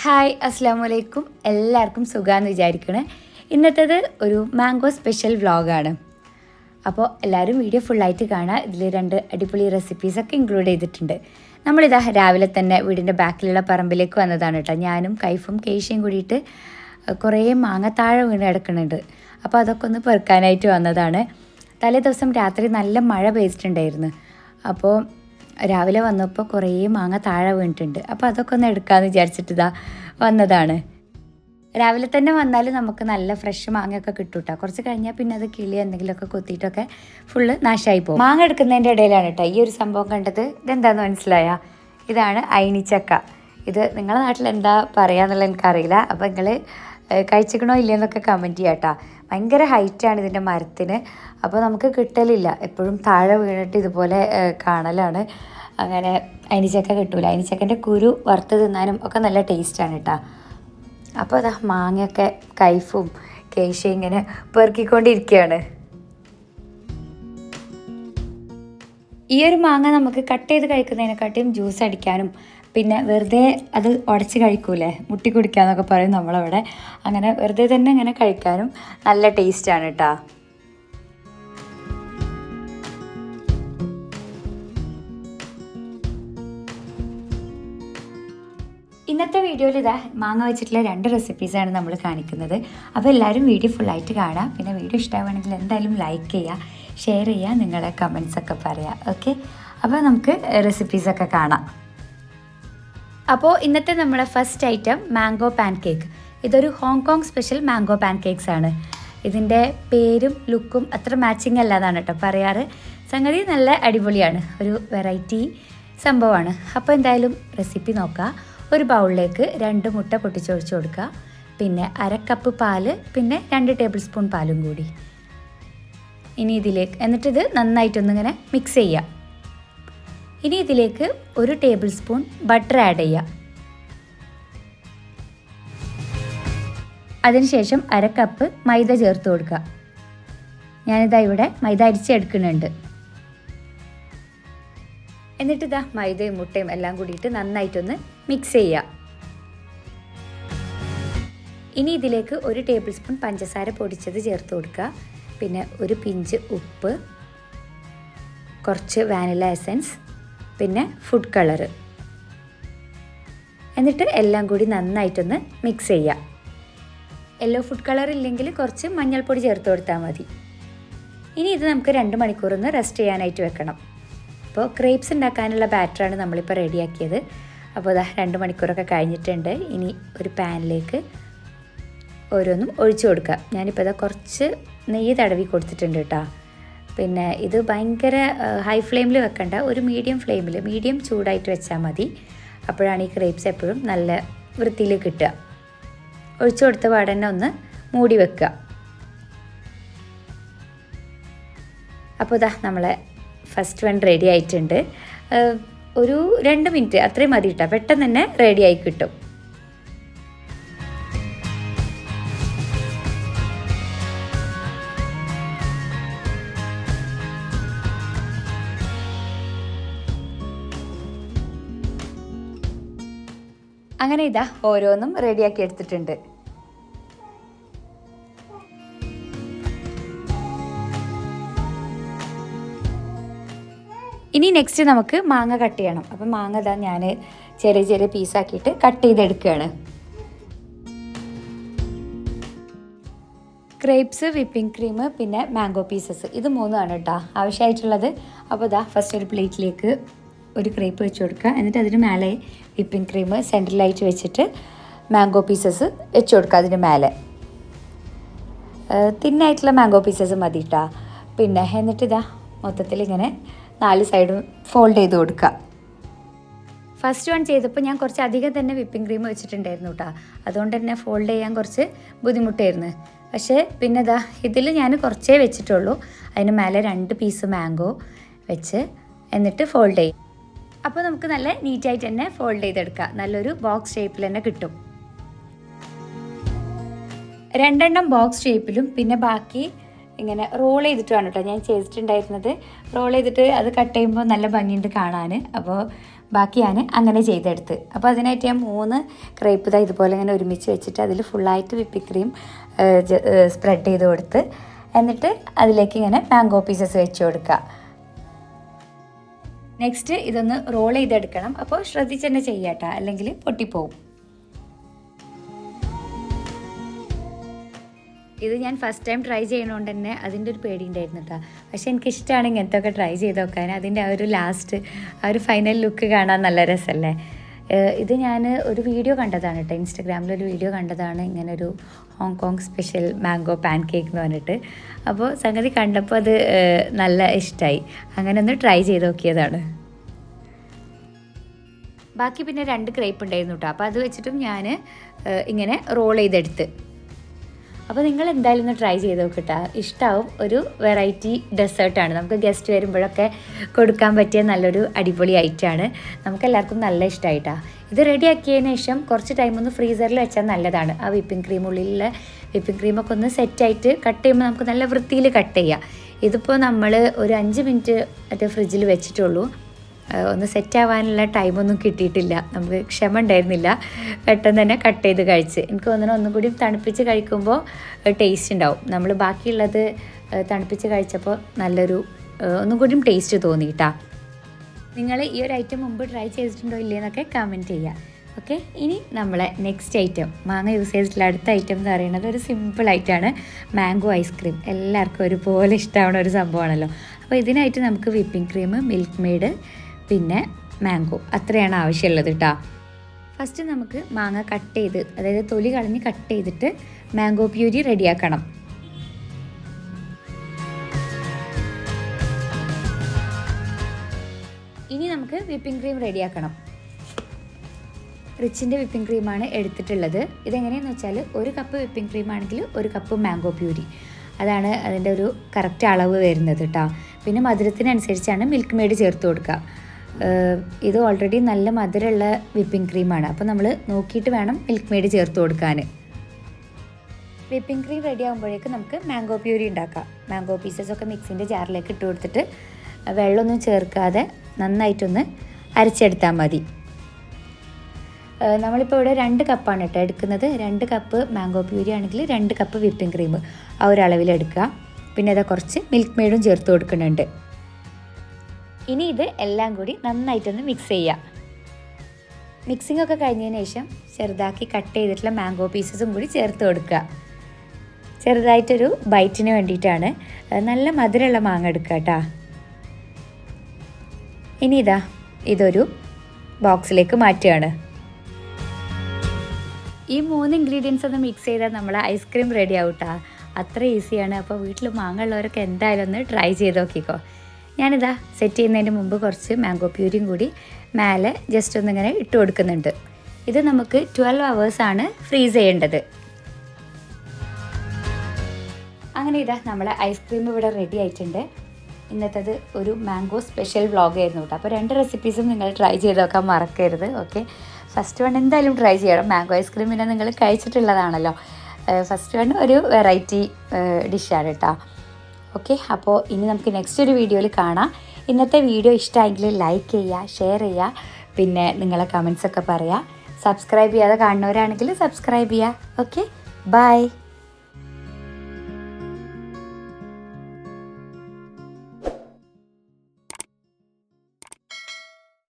Hi അസ്സാം വലൈക്കും എല്ലാവർക്കും സുഖമാണെന്ന് വിചാരിക്കണേ. ഇന്നത്തേത് ഒരു മാംഗോ സ്പെഷ്യൽ വ്ളോഗാണ്. അപ്പോൾ എല്ലാവരും വീഡിയോ ഫുള്ളായിട്ട് കാണാം. ഇതിൽ രണ്ട് അടിപൊളി റെസിപ്പീസൊക്കെ ഇൻക്ലൂഡ് ചെയ്തിട്ടുണ്ട്. നമ്മളിതാ രാവിലെ തന്നെ വീടിന്റെ ബാക്കിലുള്ള പറമ്പിലേക്ക് വന്നതാണ് കേട്ടോ ഞാനും കൈഫും കേശയും കൂടിയിട്ട് കുറേ മാങ്ങ താഴെ വീണ് കിടക്കുന്നുണ്ട് അപ്പോൾ അതൊക്കെ ഒന്ന് പെറുക്കാനായിട്ട് വന്നതാണ്. തലേ ദിവസം രാത്രി നല്ല മഴ പെയ്തിട്ടുണ്ടായിരുന്നു. അപ്പോൾ രാവിലെ വന്നപ്പോൾ കുറേ മാങ്ങ താഴെ വീണിട്ടുണ്ട്. അപ്പോൾ അതൊക്കെ ഒന്ന് എടുക്കാമെന്ന് വിചാരിച്ചിട്ട് ഇതാ വന്നതാണ്. രാവിലെ തന്നെ വന്നാൽ നമുക്ക് നല്ല ഫ്രഷ് മാങ്ങയൊക്കെ കിട്ടും കേട്ടോ കുറച്ച് കഴിഞ്ഞാൽ പിന്നെ അത് കിളി എന്തെങ്കിലുമൊക്കെ കൊത്തിയിട്ടൊക്കെ ഫുള്ള് നാശമായി പോകും. മാങ്ങ എടുക്കുന്നതിന്റെ ഇടയിലാണ് കേട്ടോ ഈ ഒരു സംഭവം കണ്ടത് ഇതെന്താന്ന് മനസ്സിലായ? ഇതാണ് അയിനിച്ചക്ക. ഇത് നിങ്ങളുടെ നാട്ടിൽ എന്താ പറയുക എന്നുള്ളത് എനിക്കറിയില്ല. അപ്പോൾ നിങ്ങൾ കഴിച്ചിക്കണോ ഇല്ലയെന്നൊക്കെ കമന്റ് ചെയ്യാം കേട്ടോ ഭയങ്കര ഹൈറ്റാണ് ഇതിന്റെ മരത്തിന്. അപ്പോൾ നമുക്ക് കിട്ടലില്ല. എപ്പോഴും താഴെ വീണിട്ട് ഇതുപോലെ കാണലാണ്. അങ്ങനെ അനിച്ചക്ക കിട്ടൂല. അനിച്ചക്കന്റെ കുരു വറുത്ത് തിന്നാനും ഒക്കെ നല്ല ടേസ്റ്റാണ് കേട്ടോ അപ്പോൾ അതാ മാങ്ങയൊക്കെ കൈഫും കേശയും ഇങ്ങനെ പെറുക്കിക്കൊണ്ടിരിക്കുകയാണ് ഈ ഒരു മാങ്ങ നമുക്ക് കട്ട് ചെയ്ത് കഴിക്കുന്നതിനെക്കാട്ടിയും ജ്യൂസ് അടിക്കാനും പിന്നെ വെറുതെ അത് ഉടച്ച് കഴിക്കൂലേ? മുട്ടി കുടിക്കാന്നൊക്കെ പറയും നമ്മളവിടെ. അങ്ങനെ വെറുതെ തന്നെ ഇങ്ങനെ കഴിക്കാനും നല്ല ടേസ്റ്റാണ് കേട്ടോ ഇന്നത്തെ വീഡിയോയിൽ ഇതാ മാങ്ങ വെച്ചിട്ടുള്ള രണ്ട് റെസിപ്പീസാണ് നമ്മൾ കാണിക്കുന്നത്. അപ്പോൾ എല്ലാവരും വീഡിയോ ഫുള്ളായിട്ട് കാണാം പിന്നെ വീഡിയോ ഇഷ്ടമാണെങ്കിൽ എന്തായാലും ലൈക്ക് ചെയ്യുക ഷെയർ ചെയ്യുക നിങ്ങളെ കമൻസ് ഒക്കെ പറയാം ഓക്കെ അപ്പോൾ നമുക്ക് റെസിപ്പീസൊക്കെ കാണാം. അപ്പോൾ ഇന്നത്തെ നമ്മുടെ first item mango pancake ഇതൊരു Hong Kong special mango pancakes ആണ്. ഇതിന്റെ പേരും ലുക്കും അത്ര മാച്ചിങ് അല്ലാതാണ് കേട്ടോ പറയാറ്. സംഗതി നല്ല അടിപൊളിയാണ്. ഒരു വെറൈറ്റി സംഭവമാണ്. അപ്പോൾ എന്തായാലും റെസിപ്പി നോക്കാം. ഒരു ബൗളിലേക്ക് രണ്ട് മുട്ട പൊട്ടിച്ചൊഴിച്ച് കൊടുക്കുക. പിന്നെ അര കപ്പ് പാൽ പിന്നെ രണ്ട് ടേബിൾ സ്പൂൺ പാലും കൂടി. ഇനി ഇതിലേക്ക് എന്നിട്ടിത് നന്നായിട്ടൊന്നിങ്ങനെ മിക്സ് ചെയ്യുക ഇനി ഇതിലേക്ക് ഒരു ടേബിൾ സ്പൂൺ ബട്ടർ ആഡ് ചെയ്യുക അതിനുശേഷം അര കപ്പ് മൈദ ചേർത്ത് കൊടുക്കുക. ഞാനിതാ ഇവിടെ മൈദ അരിച്ചെടുക്കുന്നുണ്ട്. എന്നിട്ട് ഇതാ മൈദയും മുട്ടയും എല്ലാം കൂടിയിട്ട് നന്നായിട്ടൊന്ന് മിക്സ് ചെയ്യുക ഇനി ഇതിലേക്ക് ഒരു ടേബിൾ സ്പൂൺ പഞ്ചസാര പൊടിച്ചത് ചേർത്ത് കൊടുക്കുക. പിന്നെ ഒരു പിഞ്ച് ഉപ്പ് കുറച്ച് വാനില എസൻസ് പിന്നെ ഫുഡ് കളറ് എന്നിട്ട് എല്ലാം കൂടി നന്നായിട്ടൊന്ന് മിക്സ് ചെയ്യുക യെല്ലോ ഫുഡ് കളർ ഇല്ലെങ്കിൽ കുറച്ച് മഞ്ഞൾപ്പൊടി ചേർത്ത് കൊടുത്താൽ മതി. ഇനി ഇത് നമുക്ക് രണ്ട് മണിക്കൂറൊന്ന് റെസ്റ്റ് ചെയ്യാനായിട്ട് വെക്കണം. അപ്പോൾ ക്രേപ്സ് ഉണ്ടാക്കാനുള്ള ബാറ്ററാണ് നമ്മളിപ്പോൾ റെഡിയാക്കിയത് അപ്പോൾ ഇതാ രണ്ട് മണിക്കൂറൊക്കെ കഴിഞ്ഞിട്ടുണ്ട്. ഇനി ഒരു പാനിലേക്ക് ഓരോന്നും ഒഴിച്ചു കൊടുക്കുക ഞാനിപ്പോൾ ഇതാ കുറച്ച് നെയ്യ് തടവി കൊടുത്തിട്ടുണ്ട് കേട്ടോ. പിന്നെ ഇത് ഭയങ്കര ഹൈ ഫ്ലെയിമിൽ വെക്കണ്ട. ഒരു മീഡിയം ഫ്ലെയിമിൽ മീഡിയം ചൂടായിട്ട് വെച്ചാൽ മതി. അപ്പോഴാണ് ഈ ക്രേപ്സ് എപ്പോഴും നല്ല വൃത്തിയിൽ കിട്ടുക. ഒഴിച്ചു കൊടുത്ത പാടന്നെ ഒന്ന് മൂടി വെക്കുക. അപ്പോൾ ഇതാ നമ്മളെ ഫസ്റ്റ് വൺ റെഡി ആയിട്ടുണ്ട്. ഒരു രണ്ട് മിനിറ്റ് അത്രയും മതി കേട്ടോ പെട്ടെന്ന് തന്നെ റെഡി ആയി കിട്ടും. അങ്ങനെ ഇതാ ഓരോന്നും റെഡിയാക്കി എടുത്തിട്ടുണ്ട്. ഇനി നെക്സ്റ്റ് നമുക്ക് മാങ്ങ കട്ട് ചെയ്യണം. അപ്പം മാങ്ങ ഇതാ ഞാൻ ചെറിയ ചെറിയ പീസാക്കിയിട്ട് കട്ട് ചെയ്തെടുക്കുകയാണ്. ക്രേപ്സ് വിപ്പിംഗ് ക്രീം പിന്നെ മാംഗോ പീസസ് ഇത് മൂന്നാണ് കേട്ടോ ആവശ്യമായിട്ടുള്ളത്. അപ്പോൾ ഇതാ ഫസ്റ്റ് ഒരു പ്ലേറ്റിലേക്ക് ഒരു ക്രേപ്പ് വെച്ച് കൊടുക്കുക. എന്നിട്ട് അതിന് മേലെ വിപ്പിംഗ് ക്രീം സെന്ററിലായിട്ട് വെച്ചിട്ട് മാംഗോ പീസസ് വെച്ച് കൊടുക്കുക അതിന് മേലെ. തിന്നായിട്ടുള്ള മാംഗോ പീസസ് മതി കേട്ടോ പിന്നെ എന്നിട്ട് ഇതാ മൊത്തത്തിൽ ഇങ്ങനെ നാല് സൈഡും ഫോൾഡ് ചെയ്ത് കൊടുക്കുക. ഫസ്റ്റ് വൺ ചെയ്തപ്പോൾ ഞാൻ കുറച്ച് അധികം തന്നെ വിപ്പിംഗ് ക്രീം വെച്ചിട്ടുണ്ടായിരുന്നു കേട്ടോ അതുകൊണ്ട് തന്നെ ഫോൾഡ് ചെയ്യാൻ കുറച്ച് ബുദ്ധിമുട്ടായിരുന്നു. പക്ഷേ പിന്നെ ഇതാ ഇതിൽ ഞാൻ കുറച്ചേ വെച്ചിട്ടുള്ളൂ. അതിന് മേലെ രണ്ട് പീസ് മാംഗോ വെച്ച് എന്നിട്ട് ഫോൾഡ് ചെയ്യും. അപ്പോൾ നമുക്ക് നല്ല നീറ്റായിട്ട് തന്നെ ഫോൾഡ് ചെയ്തെടുക്കാം. നല്ലൊരു ബോക്സ് ഷേപ്പിൽ തന്നെ കിട്ടും. രണ്ടെണ്ണം ബോക്സ് ഷേപ്പിലും പിന്നെ ബാക്കി ഇങ്ങനെ റോൾ ചെയ്തിട്ടാണ് കേട്ടോ ഞാൻ ചെയ്തിട്ടുണ്ടായിരുന്നത്. റോൾ ചെയ്തിട്ട് അത് കട്ട് ചെയ്യുമ്പോൾ നല്ല ഭംഗിയുണ്ട് കാണാൻ. അപ്പോൾ ബാക്കി ഞാൻ അങ്ങനെ ചെയ്തെടുത്ത്. അപ്പോൾ അതിനായിട്ട് ഞാൻ മൂന്ന് ക്രേപ്പ് ഇതാ ഇതുപോലെ ഇങ്ങനെ ഒരുമിച്ച് വെച്ചിട്ട് അതിൽ ഫുള്ളായിട്ട് വിപ്പി ക്രീം സ്പ്രെഡ് ചെയ്ത് കൊടുത്ത് എന്നിട്ട് അതിലേക്ക് ഇങ്ങനെ മാംഗോ പീസസ് വെച്ച് കൊടുക്കുക നെക്സ്റ്റ് ഇതൊന്ന് റോൾ ചെയ്തെടുക്കണം. അപ്പോൾ ശ്രദ്ധിച്ച് തന്നെ ചെയ്യാട്ട. അല്ലെങ്കിൽ പൊട്ടിപ്പോവും. ഇത് ഞാൻ ഫസ്റ്റ് ടൈം ട്രൈ ചെയ്യണോണ്ട് തന്നെ അതിന്റെ ഒരു പേടി ഉണ്ടായിരുന്നു കേട്ടോ പക്ഷെ എനിക്ക് ഇഷ്ടമാണ് ഇങ്ങനത്തെ ഒക്കെ ട്രൈ ചെയ്ത് നോക്കാൻ. അതിന്റെ ആ ഒരു ലാസ്റ്റ് ആ ഒരു ഫൈനൽ ലുക്ക് കാണാൻ നല്ല രസമല്ലേ? ഇത് ഞാൻ ഒരു വീഡിയോ കണ്ടതാണ് കേട്ടോ ഇൻസ്റ്റഗ്രാമിൽ ഒരു വീഡിയോ കണ്ടതാണ്. ഇങ്ങനെ ഒരു Hong Kong special mango pancake എന്ന് പറഞ്ഞിട്ട്. അപ്പോൾ സംഗതി കണ്ടപ്പോൾ അത് നല്ല ഇഷ്ടമായി അങ്ങനെ ഒന്ന് ട്രൈ ചെയ്ത് നോക്കിയതാണ്. ബാക്കി പിന്നെ രണ്ട് ക്രേപ്പ് ഉണ്ടായിരുന്നു കേട്ടോ അപ്പോൾ അത് വെച്ചിട്ടും ഞാൻ ഇങ്ങനെ റോൾ ചെയ്തെടുത്ത്. അപ്പോൾ നിങ്ങൾ എന്തായാലും ഒന്ന് ട്രൈ ചെയ്ത് നോക്കട്ടെ ഇഷ്ടമാവും ഒരു വെറൈറ്റി ഡെസേർട്ടാണ് നമുക്ക് ഗസ്റ്റ് വരുമ്പോഴൊക്കെ കൊടുക്കാൻ പറ്റിയ നല്ലൊരു അടിപൊളി ഐറ്റമാണ് നമുക്ക് എല്ലാവർക്കും നല്ല ഇഷ്ടമായിട്ടാണ് ഇത് റെഡി ആക്കിയതിന് ശേഷം കുറച്ച് ടൈം ഒന്ന് ഫ്രീസറിൽ വെച്ചാൽ നല്ലതാണ്. ആ വിപ്പിംഗ് ക്രീം ഉള്ളിലുള്ള വിപ്പിംഗ് ക്രീമൊക്കെ ഒന്ന് സെറ്റായിട്ട് കട്ട് ചെയ്യുമ്പോൾ നമുക്ക് നല്ല വൃത്തിയിൽ കട്ട് ചെയ്യാം. ഇതിപ്പോൾ നമ്മൾ ഒരു അഞ്ച് മിനിറ്റ് മറ്റേ ഫ്രിഡ്ജിൽ വെച്ചിട്ടുള്ളൂ. ഒന്ന് സെറ്റ് ആവാനുള്ള ടൈമൊന്നും കിട്ടിയിട്ടില്ല. നമുക്ക് ക്ഷമ ഉണ്ടായിരുന്നില്ല. പെട്ടെന്ന് തന്നെ കട്ട് ചെയ്ത് കഴിച്ച്. എനിക്ക് തോന്നുന്നു ഒന്നും കൂടി തണുപ്പിച്ച് കഴിക്കുമ്പോൾ ടേസ്റ്റ് ഉണ്ടാവും. നമ്മൾ ബാക്കിയുള്ളത് തണുപ്പിച്ച് കഴിച്ചപ്പോൾ നല്ലൊരു ഒന്നും കൂടി ടേസ്റ്റ് തോന്നിയിട്ടാ. നിങ്ങൾ ഈ ഒരു ഐറ്റം മുമ്പ് ട്രൈ ചെയ്തിട്ടുണ്ടോ ഇല്ലേന്നൊക്കെ കമന്റ് ചെയ്യുക ഓക്കെ ഇനി നമ്മളെ നെക്സ്റ്റ് ഐറ്റം മാങ്ങ യൂസ് ചെയ്തിട്ടുള്ള അടുത്ത ഐറ്റം എന്ന് പറയുന്നത് ഒരു സിമ്പിൾ ആയിട്ടാണ് മാംഗോ ഐസ്ക്രീം എല്ലാവർക്കും ഒരുപോലെ ഇഷ്ടമാവുന്ന ഒരു സംഭവമാണല്ലോ. അപ്പോൾ ഇതിനായിട്ട് നമുക്ക് വിപ്പിംഗ് ക്രീം മിൽക്ക് മെയ്ഡ് പിന്നെ മാംഗോ. അത്രയാണ് ആവശ്യമുള്ളത് കേട്ടോ ഫസ്റ്റ് നമുക്ക് മാങ്ങ കട്ട് ചെയ്ത് അതായത് തൊലി കളഞ്ഞ് കട്ട് ചെയ്തിട്ട് മാംഗോ പ്യൂരി റെഡിയാക്കണം. ഇനി നമുക്ക് വിപ്പിംഗ് ക്രീം റെഡിയാക്കണം. റിച്ചിന്റെ വിപ്പിംഗ് ക്രീമാണ് എടുത്തിട്ടുള്ളത്. ഇതെങ്ങനെയാണെന്ന് വെച്ചാൽ ഒരു കപ്പ് വിപ്പിംഗ് ക്രീം ആണെങ്കിൽ ഒരു കപ്പ് മാംഗോ പ്യൂരി. അതാണ് അതിന്റെ ഒരു കറക്റ്റ് അളവ് വരുന്നത് കേട്ടോ പിന്നെ മധുരത്തിനനുസരിച്ചാണ് മിൽക്ക് മെയ്ഡ് ചേർത്ത് കൊടുക്കുക ഇത് ഓൾറെഡി നല്ല മധുരമുള്ള വിപ്പിംഗ് ക്രീമാണ് അപ്പോൾ നമ്മൾ നോക്കിയിട്ട് വേണം മിൽക്ക് മെയ്ഡ് ചേർത്ത് കൊടുക്കാൻ വിപ്പിംഗ് ക്രീം റെഡി ആകുമ്പോഴേക്ക് നമുക്ക് മാംഗോ പ്യൂരി ഉണ്ടാക്കാം. മാംഗോ പീസസ് ഒക്കെ മിക്സിന്റെ ജാറിലേക്ക് ഇട്ട് കൊടുത്തിട്ട് വെള്ളമൊന്നും ചേർക്കാതെ നന്നായിട്ടൊന്ന് അരച്ചെടുത്താൽ മതി. നമ്മളിപ്പോൾ ഇവിടെ രണ്ട് കപ്പാണ് കേട്ടോ എടുക്കുന്നത്. രണ്ട് കപ്പ് മാംഗോ പ്യൂരി ആണെങ്കിൽ രണ്ട് കപ്പ് വിപ്പിംഗ് ക്രീം ആ ഒരു അളവിൽ എടുക്കുക പിന്നെ അതാ കുറച്ച് മിൽക്ക് മെയ്ഡും ചേർത്ത് കൊടുക്കുന്നുണ്ട്. ഇനി ഇത് എല്ലാം കൂടി നന്നായിട്ടൊന്ന് മിക്സ് ചെയ്യാം. മിക്സിംഗ് ഒക്കെ കഴിഞ്ഞതിന് ശേഷം ചെറുതാക്കി കട്ട് ചെയ്തിട്ടുള്ള മാംഗോ പീസസും കൂടി ചേർത്ത് കൊടുക്കുക. ചെറുതായിട്ടൊരു ബൈറ്റിന് വേണ്ടിയിട്ടാണ്. നല്ല മധുരമുള്ള മാങ്ങ എടുക്കുക കേട്ടോ. ഇനി ഇതാ ഇതൊരു ബോക്സിലേക്ക് മാറ്റുകയാണ്. ഈ മൂന്ന് ഇൻഗ്രീഡിയൻസ് ഒന്ന് മിക്സ് ചെയ്താൽ നമ്മൾ ഐസ്ക്രീം റെഡി ആവട്ടാ അത്ര ഈസിയാണ് അപ്പോൾ വീട്ടിൽ മാങ്ങ ഉള്ളവരൊക്കെ എന്തായാലും ഒന്ന് ട്രൈ ചെയ്ത് നോക്കിക്കോ. ഞാനിതാ സെറ്റ് ചെയ്യുന്നതിന് മുമ്പ് കുറച്ച് മാംഗോ പ്യൂരിയും കൂടി മേലെ ജസ്റ്റ് ഒന്നിങ്ങനെ ഇട്ട് കൊടുക്കുന്നുണ്ട്. ഇത് നമുക്ക് ട്വൽവ് അവേഴ്സാണ് ഫ്രീസ് ചെയ്യേണ്ടത്. അങ്ങനെ ഇതാ നമ്മളെ ഐസ്ക്രീം ഇവിടെ റെഡി ആയിട്ടുണ്ട്. ഇന്നത്തേത് ഒരു മാംഗോ സ്പെഷ്യൽ വ്ളോഗ് ആയിരുന്നു കേട്ടോ. അപ്പോൾ രണ്ട് റെസിപ്പീസും നിങ്ങൾ ട്രൈ ചെയ്ത് നോക്കാൻ മറക്കരുത് ഓക്കെ ഫസ്റ്റ് വൺ എന്തായാലും ട്രൈ ചെയ്യണം. മാംഗോ ഐസ്ക്രീം പിന്നെ നിങ്ങൾ കഴിച്ചിട്ടുള്ളതാണല്ലോ. ഫസ്റ്റ് വൺ ഒരു വെറൈറ്റി ഡിഷാണ് കേട്ടോ. ഓക്കെ അപ്പോൾ ഇനി നമുക്ക് നെക്സ്റ്റ് ഒരു വീഡിയോയിൽ കാണാം. ഇന്നത്തെ വീഡിയോ ഇഷ്ടമായെങ്കിൽ ലൈക്ക് ചെയ്യുക ഷെയർ ചെയ്യുക പിന്നെ നിങ്ങളെ കമൻസ് ഒക്കെ പറയുക സബ്സ്ക്രൈബ് ചെയ്യാതെ കാണുന്നവരാണെങ്കിൽ സബ്സ്ക്രൈബ് ചെയ്യുക. Okay bye